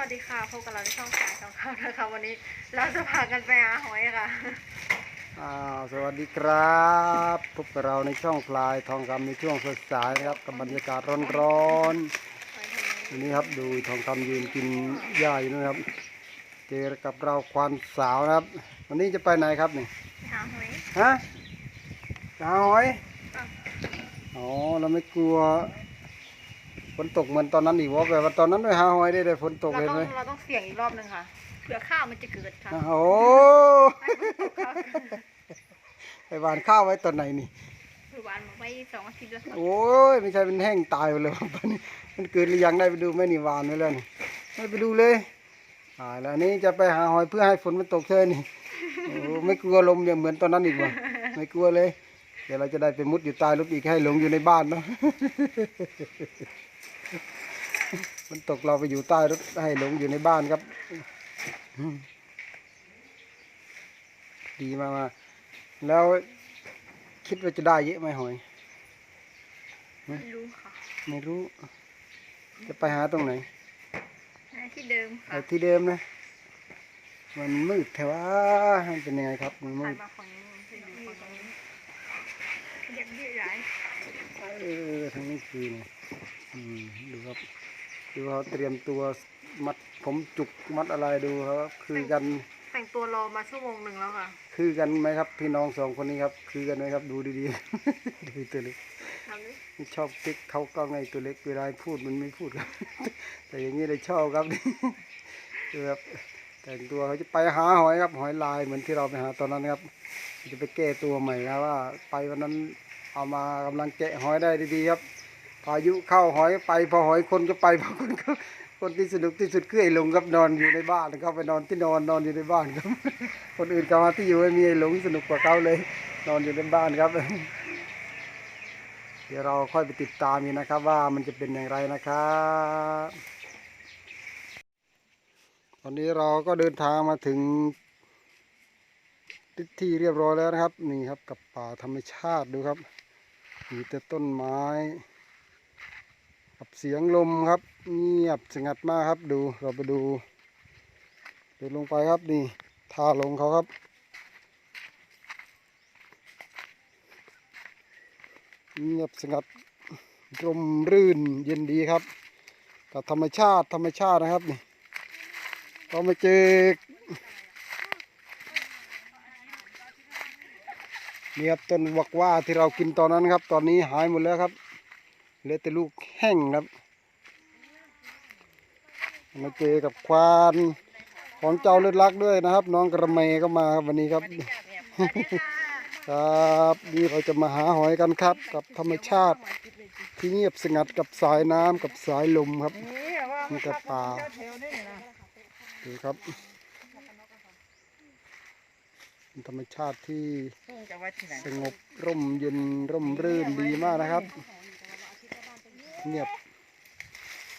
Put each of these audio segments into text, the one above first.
วัสดีค่ะพบกับเราในช่องขายของเขานะคะวันนี้เราจะพากันไปหาหอยค่ะอ่าสวัสดีครับพบกับเราในช่องพลายทองคำในช่วงสดใสนะครับกับบรรยากาศร้อนๆวันนี้ครับดูทองคำยืนกินหญ้าอยู่นะครับ เจอกับเราควานสาวนะครับ วันนี้จะไปไหนครับนี่หาหอยฮะหาหอยอ๋อเราไม่กลัว ฝนตกเหมือนตอนนั้นอีกวะแบบว่าตอนนั้นด้วยหาหอยได้แต่ฝนตกเราเห็นต้องไหมเราต้องเสี่ยงอีกรอบหนึ่งค่ะเผื่อข้าวมันจะเกิดค่ะโอ้ไปหวานข้าวไว้ตอนไหนนี่คือวานมาไว้สองอาทิตย์แล้วค่ะโอ้ยไม่ใช่เป็นแห้งตายไปเลยตอนนี้มันเกิดหรือยังได้ไปดูไหม่นี่หวานไว้แล้วนี่ไม่ไปดูเลยตายแล้วอันนี้จะไปหาหอยเพื่อให้ฝนมันตกเชยนี่โอ้ไม่กลัวลมอย่างเหมือนตอนนั้นอีกวะไม่กลัวเลย เดี๋ยวเราจะได้ไปมุดอยู่ใต้รถอีกให้หลงอยู่ในบ้านเนาะ มันตกเราไปอยู่ใต้รถให้หลงอยู่ในบ้านครับ ดีมากมาแล้วคิดว่าจะได้เยอะไหมหอย ไม่รู้ค่ะ ไม่รู้ จะไปหาตรงไหนหาที่เดิมไปค่ะที่เดิมนะ มันมืดแถวะมันเป็นยังไงครับ มันมืผ่านดมาฝั่งนี้ไปดูฝั่งนี้เรียกยืดหลายเออทางนี้คือไงอืมดูครับ ดูเขาเตรียมตัวมัดผมจุกมัดอะไรดูครับคือกันแต่งตัวรอมาชั่วโมงหนึ่งแล้วค่ะ คือกันไหมครับ พี่น้องสองคนนี้ครับ คือกันไหมครับดูดีๆ ดูตัวเล็กทำดิไม่ชอบติ๊กเขากล้องไอ้ตัวเล็กเวลาพูดมันไม่พูดครับ แต่อย่างนี้เลยชอบครับดูครับแต่งตัวเขาจะไปหาหอยครับ หอยลายเหมือนที่เราไปหาตอนนั้นครับ จะไปแก้ตัวใหม่ครับว่า ไปวันนั้นเอามากำลังแกะหอยได้ดีๆครับ พายุเข้าหอยไปพอหอยคนก็ไปพอคนก็คนที่สนุกที่สุดคือไอ้หลงครับนอนอยู่ในบ้านครับไปนอนที่นอนนอนอยู่ในบ้านครับ คนอื่นเขามาที่อยู่ไม่มีไอ้หลงสนุกกว่าเขาเลย นอนอยู่ในบ้านครับ เดี๋ยวเราค่อยไปติดตามกันนะครับ ว่ามันจะเป็นอย่างไรนะครับตอนนี้เราก็เดินทางมาถึงที่เรียบร้อยแล้วนะครับ นี่ครับกับป่าธรรมชาติดูครับมีแต่ต้นไม้ กับเสียงลมครับ เงียบสงัดมากครับดูเราไปดูเดินลงไปครับนี่ท่าลงเขาครับ เงียบสงัดร่มรื่นเย็นดีครับ กับธรรมชาติธรรมชาตินะครับนี่เรามาเจอนี่ครับต้นวักว่าที่เรากินตอนนั้นครับ ตอนนี้หายหมดแล้วครับ เหลือแต่ลูกแห้งครับ มาเจอกับควานของเจ้าเลือดรักด้วยนะครับ น้องกระเมก็มาครับวันนี้ครับ ครับนี่เราจะมาหาหอยกันครับ กับธรรมชาติ ที่เงียบสงัดกับสายน้ำกับสายลมครับนี่กับป่าดูครับธรรมชาติที่สงบร่มเย็นร่มรื่นดีมากนะครับ เงียบ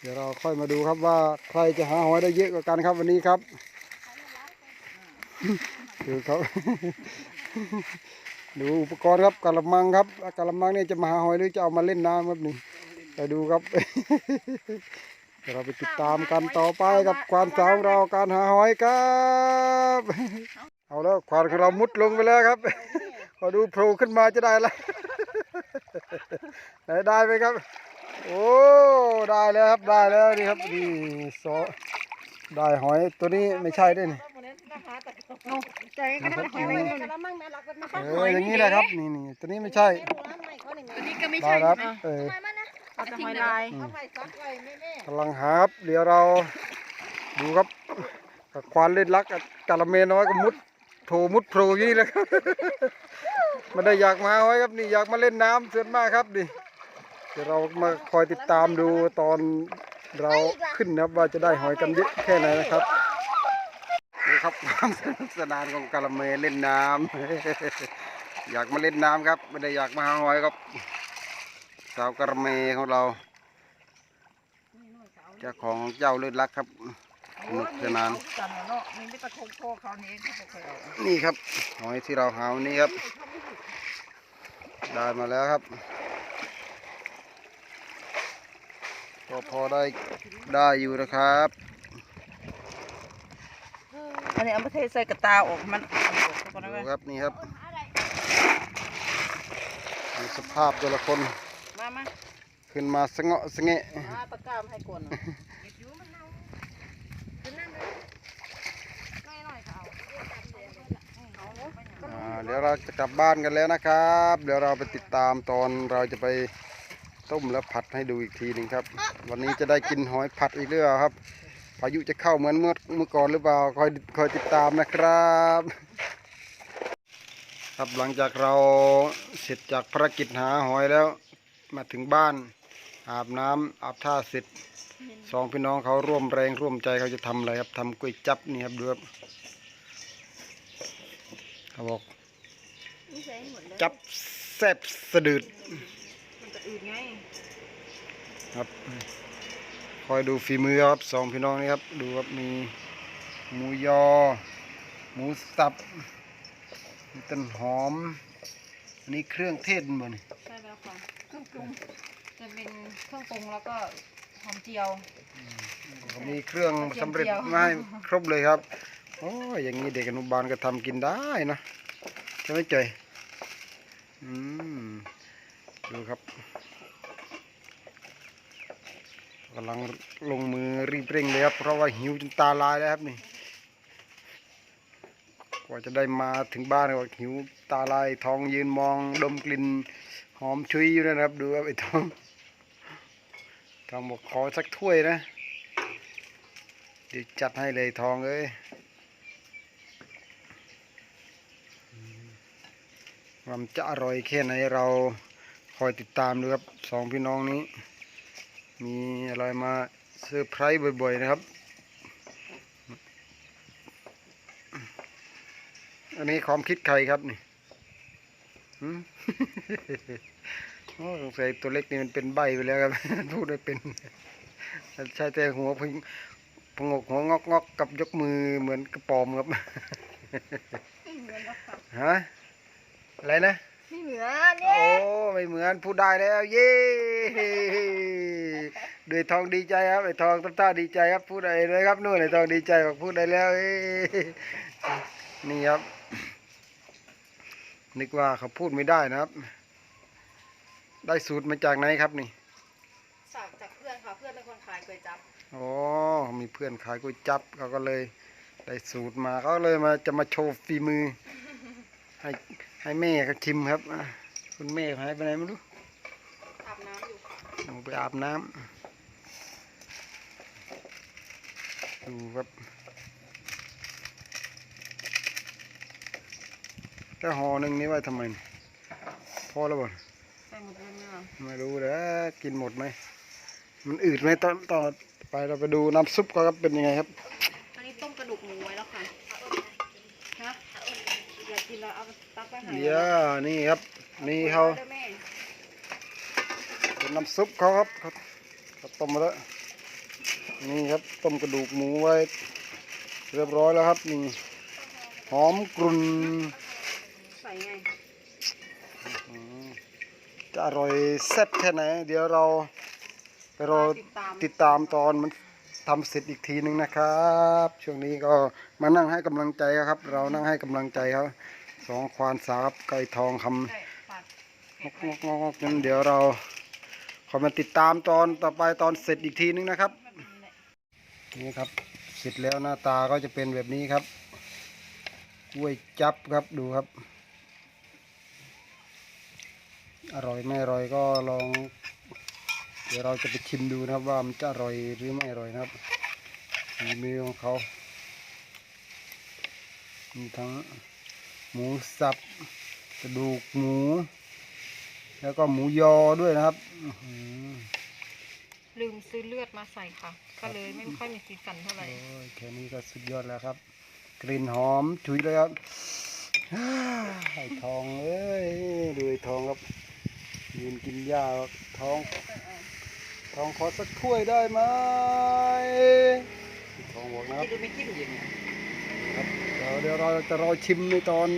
เดี๋ยวเราค่อยมาดูครับว่าใครจะหาหอยได้เยอะกว่ากันครับวันนี้ครับดูครับดูอุปกรณ์ครับกะละมังครับกะละมังเนี่ยจะมาหาหอยหรือจะเอามาเล่นน้ำครับนี่ไปดูครับเดี๋ยวเราไปติดตามกันต่อไปกับความสาวของเราการหาหอยครับเอาแล้วควานของเรามุดลงไปแล้วครับขอดูโผล่ขึ้นมาจะได้ละไหนได้ไหมครับ โอ้ได้แล้วครับได้แล้วนี่ครับนี่โซได้หอยตัวนี้ไม่ใช่ด้วยนี่ใจก็ได้หอยไว้นู่นเอออย่างนี้แหละครับนี่นี่ตัวนี้ไม่ใช่อันนี้ก็ไม่ได้ใช่ครับใช่ไหมเออเอาแต่หอยลายกำลังหาครับเดี๋ยวเราดูครับกับควานเล่นรักกับกาละเมน้อยก็มุดโผล่มุดโผล่อย่างนี้แหละครับไม่ได้อยากมาไว้ครับนี่อยากมาเล่นน้ำส่วนมากครับนี่เดี๋ยวเรามาคอยติดตามดูตอนเราขึ้นนะครับว่าจะได้หอยกันเยอะแค่ไหนนะครับนี่ครับความสนุกสนานของกาละเมเล่นน้ำอยากมาเล่นน้ำครับไม่ได้อยากมาหาหอยครับ สาวกระเมของเราเจ้าของเจ้าเลือดรักครับสนุกสนานนี่ครับหอยที่เราหาวันนี้ครับ ได้มาแล้วครับ ก็พอได้ได้อยู่นะครับอันนี้เอามาเทใส่กระตาออกมันออกก่อนนะดูแม่ครับนี่ครับดูสภาพแต่ละคนมามาขึ้นมาสะเงาะสะเงะมาตะกร้ามาให้ก่อนนะอ่าเดี๋ยวเราจะกลับบ้านกันแล้วนะครับ เดี๋ยวเราไปติดตามตอนเราจะไป ต้มแล้วผัดให้ดูอีกทีหนึ่งครับ วันนี้จะได้กินหอยผัดอีกหรือเปล่าครับ พายุจะเข้าเหมือนเมื่อเมื่อก่อนหรือเปล่าคอยคอยติดตามนะครับ ครับหลังจากเราเสร็จจากภารกิจหาหอยแล้ว มาถึงบ้าน อาบน้ำอาบท่าเสร็จสองพี่น้องเขาร่วมแรงร่วมใจเขาจะทำอะไรครับทำก๋วยจับนี่ครับดูครับเขาบอกจับแซ่บสะดืด มันจะอืดไง ครับคอยดูฝีมือครับสองพี่น้องนี่ครับ ดูครับมีหมูยอ หมูสับมีต้นหอม อันนี้เครื่องเทศมันบ่นี่ใช่แล้วค่ะเครื่องปรุงจะเป็นเครื่องปรุงแล้วก็หอมเจียวก็มีเครื่องสำเร็จมาให้ครบเลยครับโอ้ยอย่างนี้เด็กอนุบาลก็ทำกินได้นะใช่ไหมเจยอืมดูครับ กำลังลงมือรีบเร่งเลยครับ เพราะว่าหิวจนตาลายแล้วครับนี่กว่าจะได้มาถึงบ้านก็หิวตาลายท้องยืนมองดมกลิ่นหอมชุยอยู่นะครับ ดูครับไอ้ท้องท้องบอกขอสักถ้วยนะ เดี๋ยวจัดให้เลยทองเอ้ยอืมว่ามันจะอร่อยแค่ไหนเราคอยติดตามดูครับสองพี่น้องนี้ มีอะไรมาเซอร์ไพรส์บ่อยๆนะครับ อันนี้ความคิดใครครับนี่หืมโอ้สงสัยตัวเล็กนี่มันเป็นใบไปแล้วครับ พูดไม่เป็นใช่แต่หัวพิงพงกหัวงอกงอกๆกับยกมือเหมือนกระปอมครับ ฮะ อะไรนะ ไม่เหมือนโอ้ไม่เหมือนพูดได้แล้ว เย้เดือยทองดีใจครับไอ้ทองตั้งท่าดีใจครับพูดได้เลยครับนู่นไอ้ทองดีใจบอกพูดได้แล้วเอ้นี่ครับ นึกว่าเขาพูดไม่ได้นะครับ ได้สูตรมาจากไหนครับนี่สั่งจากเพื่อนค่ะเพื่อนเป็นคนขายก๋วยจั๊บอ๋อมีเพื่อนขายก๋วยจั๊บเขาก็เลย ได้สูตรมาเขาเลยมาจะมาโชว์ฝีมือให้ ให้แม่เขาชิมครับอะคุณแม่หายไปไหนไม่รู้อาบน้ำอยู่ค่ะลงไปอาบน้ำดูครับแล้วห่อหนึ่งนี้ไว้ทำไมนี่พอแล้วบ่ใส่หมดเลยเนี่ยไม่รู้เด้อกินหมดไหมมันอืดไหมตอนตอนไปเราไปดูน้ำซุปก็ครับเป็นยังไงครับ อันนี้ต้มกระดูกหมูไว้แล้วค่ะฮะอยากกินแล้วเอา ตักไปให้เดี๋ยวนี่ครับ นี่เขาแม่เป็นน้ำซุปเขาครับเขาเขาต้มมาแล้ว นี่ครับต้มกระดูกหมูไว้ เรียบร้อยแล้วครับ นี่ หอมกรุ่นใส่ไงจะอร่อยแซ่บแค่ไหน เดี๋ยวเราไปรอติดตามติดตามตอนมันทำเสร็จอีกทีหนึ่งนะครับ ช่วงนี้ก็มานั่งให้กำลังใจครับ เรานั่งให้กำลังใจเขา สองควานสาวครับไก่ทองคำได้ฝากงอกงอกงอกงอกงั้นเดี๋ยวเราขอมาติดตามตอนต่อไปตอนเสร็จอีกทีนึงนะครับ นี่ครับเสร็จแล้วหน้าตาก็จะเป็นแบบนี้ครับกล้วยจับครับดูครับ อร่อยไม่อร่อยก็ลอง เดี๋ยวเราจะไปชิมดูนะครับว่ามันจะอร่อยหรือไม่อร่อยนะครับฝีมือของเขามีทั้ง หมูสับ กระดูกหมู แล้วก็หมูยอด้วยนะครับอื้อหือลืมซื้อเลือดมาใส่ค่ะ ก็เลยไม่ค่อยมีสีสันเท่าไหร่ โอ้ยแค่นี้ก็สุดยอดแล้วครับ กลิ่นหอมฉุยเลยครับฮ่าไอ้ทองเอ้ยดูไอ้ทองครับยืนกินหญ้าครับทอง ทองขอสักถ้วยได้ไหมไอ้ทองบอกนะครับ กินดูไม่กินอย่าง เงี้ยครับเดี๋ยวเดี๋ยวเราจะรอชิมในตอน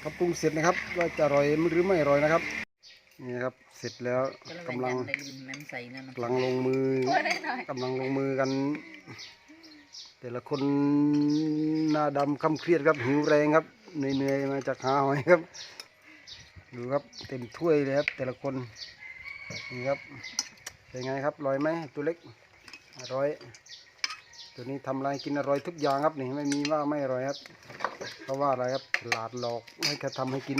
เขาปรุงเสร็จนะครับ ว่าจะอร่อยหรือไม่อร่อยนะครับ นี่ครับเสร็จแล้วกำลังในลืมน้ำใส่นั่นกำลังลงมือกำลังลงมือกัน แต่ละคนหน้าดำคำเครียดครับหิวแรงครับเหนื่อยๆมาจากหาหอยครับดูครับเต็มถ้วยเลยครับแต่ละคนนี่ครับเป็นไงครับอร่อยไหมตัวเล็กอร่อย ตัวนี้ทำอะไรกินอร่อยทุกอย่างครับนี่ไม่มีว่าไม่อร่อยครับ เพราะว่าอะไรครับหลาดหลอกให้แค่ทำให้กิน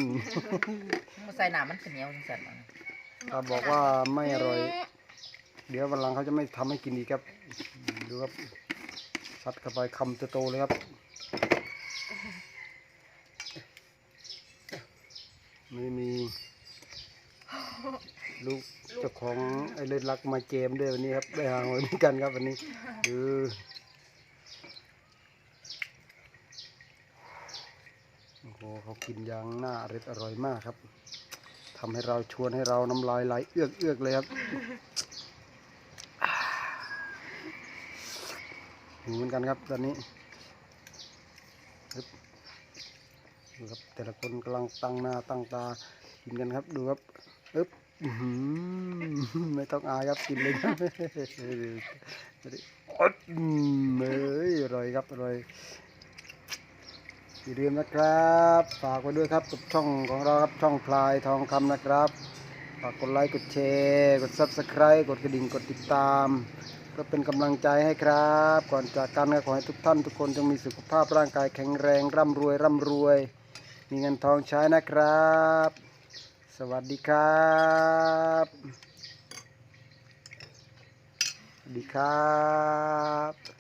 มันใส่น้ำมันขึ้นเหนียวจังซั่นมันถ้าบอกว่าไม่อร่อย เดี๋ยววันหลังเขาจะไม่ทำให้กินอีกครับ ดูครับซัดเข้าไปคำโตๆเลยครับ ไม่มีลูกเจ้าของไอ้เล่นรักมาเกมด้วยวันนี้ครับ ได้หางหอยด้วยกันครับวันนี้ดูโอ้โห เขากินอย่างน่าอร่อยอร่อยมากครับทำให้เราชวนให้เราน้ำลายไหลเอื้อกเอื้อกเลยครับหิวเหมือนกันครับตอนนี้ครับดูครับแต่ละคนกำลังตั้งหน้าตั้งตากินกันครับดูครับอึ๊บไม่ต้องอายครับกินเลยครับเอ้ยอร่อยครับอร่อย อย่าลืมนะครับ ฝากไว้ด้วยครับกับช่องของเราครับช่องพลายทองคำนะครับฝากกดไลค์กดแชร์กด subscribe กดกระดิ่งกดติดตามก็เป็นกำลังใจให้ครับ ก่อนจากกันก็ขอให้ทุกท่านทุกคนจงมีสุขภาพร่างกายแข็งแรงร่ำรวยร่ำรวย มีเงินทองใช้นะครับ สวัสดีครับสวัสดีครับ